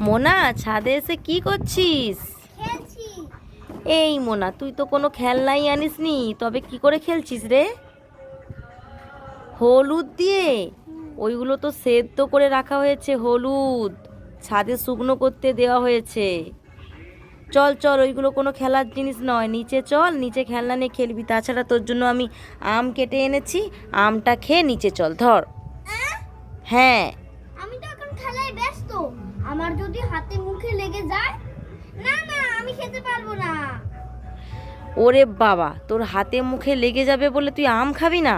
মোনা ছাদে এসে কি করছিস? এই মোনা তুই তো কোনো খেলনাই আনিস নি তবে কি করে খেলছিস রে? হলুদ দিয়ে? ওইগুলো তো সেদ্ধ করে রাখা হয়েছে হলুদ। ছাদে শুকনো করতে দেওয়া হয়েছে। চল চল ওইগুলো কোনো খেলার জিনিস নয়। নিচে চল নিচে খেলনা নিয়ে খেলবি। তাছাড়া তোর জন্য আমি আম কেটে এনেছি। আমটা খেয়ে নিচে চল ধর। হ্যাঁ। আমার যদি হাতে মুখে লেগে যায় না না আমি খেতে পারব না। ওরে বাবা তোর হাতে মুখে লেগে যাবে বলে তুই আম খাবি না?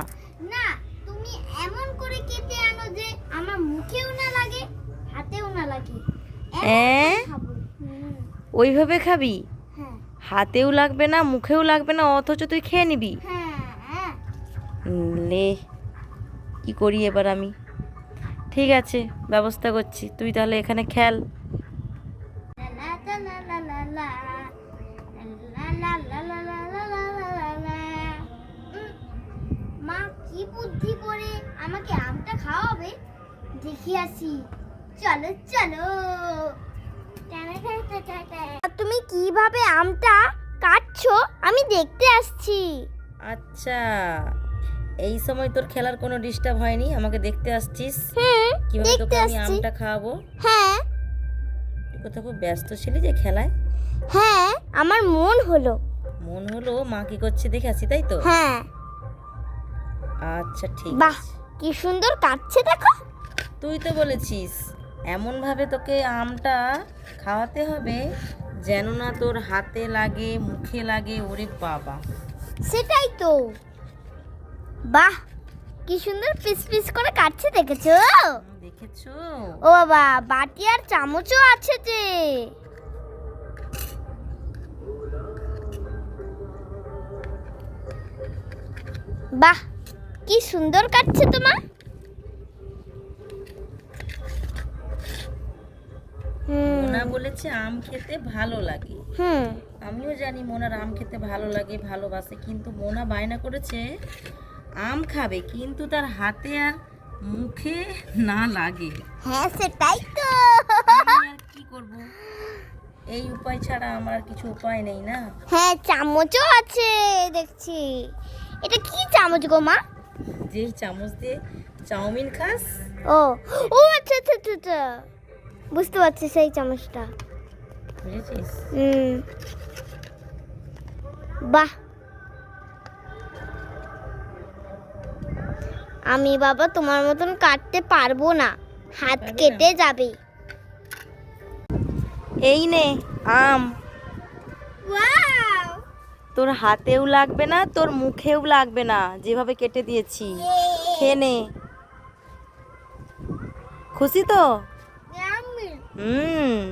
না তুমি এমন করে কেটে আনো যে আমার মুখেও না লাগে হাতেও না লাগে। ওইভাবে খাবি? হ্যাঁ। হাতেও লাগবে না মুখেও লাগবে না অথচ তুই খেয়ে নিবি। হ্যাঁ হ্যাঁ। লে কি করি এবার আমি? ঠিক আছে ব্যবস্থা করছি। তুই তাহলে এখানে খেল। মা বুদ্ধি করে আমাকে আমটা খাওয়াবে? আসি। চলো চলো। তুমি কীভাবে আমটা কাটছো? আমি দেখতে আসছি। আচ্ছা। এই সময় তোর খেলার কোনো ডিস্টার্ব হয়নি? আমাকে দেখতে আসছিস? কীভাবে তোকে আমি আমটা খাওয়াবো? হ্যাঁ। তুই কোথাও খুব ব্যস্ত ছিলি যে খেলায়? হ্যাঁ আমার মন হলো। মন হলো? মা কি করছে দেখে আসি তাই তো? হ্যাঁ। আচ্ছা ঠিক বাহ কি সুন্দর কাটছে দেখো। তুই তো বলেছিস এমনভাবে তোকে আমটা খাওয়াতে হবে যেন না তোর হাতে লাগে মুখে লাগে ওরে বাবা। সেটাই তো। বাহ কি সুন্দর পিস পিস করে কাটছে দেখেছ? দেখেছ? ও বাবা বাটি আর চামচও আছে যে। বাহ কি সুন্দর কাটছে তোমার। হুম। মোনা বলেছে আম খেতে ভালো লাগে। হুম। আমিও জানি মোনার আম খেতে ভালো লাগে ভালোবাসে কিন্তু মোনা বায়না করেছে আম খাবে কিন্তু তার হাতে আর মুখে না লাগে। হ্যাঁ সেটাই তো। আর কি করব? এই উপায় ছাড়া আমার কিছু উপায় নেই না? হ্যাঁ চামচও আছে দেখছি। এটা কি চামচ গো মা? যেই চামচ দিয়ে চাউমিন খাস? ও ও আচ্ছা আচ্ছা আচ্ছা, আচ্ছা। বুঝতে পারছি সেই চামচটা। বুঝেছিস? হুম। বাহ। আমি বাবা তোমার মতন কাটতে পারব না। হাত কেটে যাবে। এই নে আম। তোর হাতেও লাগবে না তোর মুখেও লাগবে না যেভাবে কেটে দিয়েছি। খেয়ে নে। খুশি তো? হুম।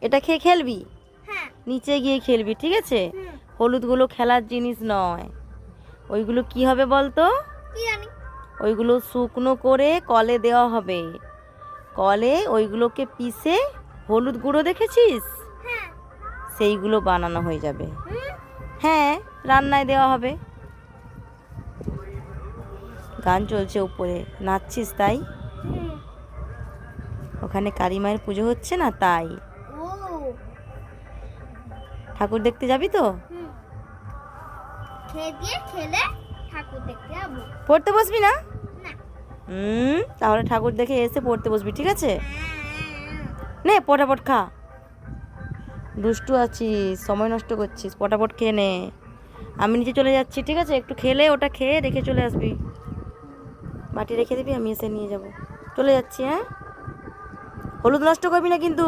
এটা খেয়ে খেলবি? হ্যাঁ। নিচে গিয়ে খেলবি ঠিক আছে। হলুদগুলো খেলার জিনিস নয়। ওইগুলো কি হবে বলতো? ওইগুলো শুকনো করে কলে দেওয়া হবে। কলে ওইগুলোকে পিষে হলুদ গুঁড়ো দেখেছিস? হ্যাঁ। সেইগুলো বানানো হয়ে যাবে। হ্যাঁ রান্নায় দেওয়া হবে। গান চলছে উপরে। নাচছিস তাই? ওখানে কালী মায়ের পুজো হচ্ছে না তাই? ঠাকুর দেখতে যাবি তো। খেয়ে দিয়ে খেলে ঠাকুর দেখতে যাব। পড়তে বসবি না? হুম তাহলে ঠাকুর দেখে এসে পড়তে বসবি ঠিক আছে? হ্যাঁ। নে পটাপট খা। দুষ্টু আছিস সময় নষ্ট করছিস পটাপট খেয়ে নে। আমি নিচে চলে যাচ্ছি ঠিক আছে? একটু খেলে ওটা খেয়ে রেখে চলে আসবি। বাটি রেখে দিবি আমি এসে নিয়ে যাব। চলে যাচ্ছি হ্যাঁ? হলুদ নষ্ট করবি না কিন্তু?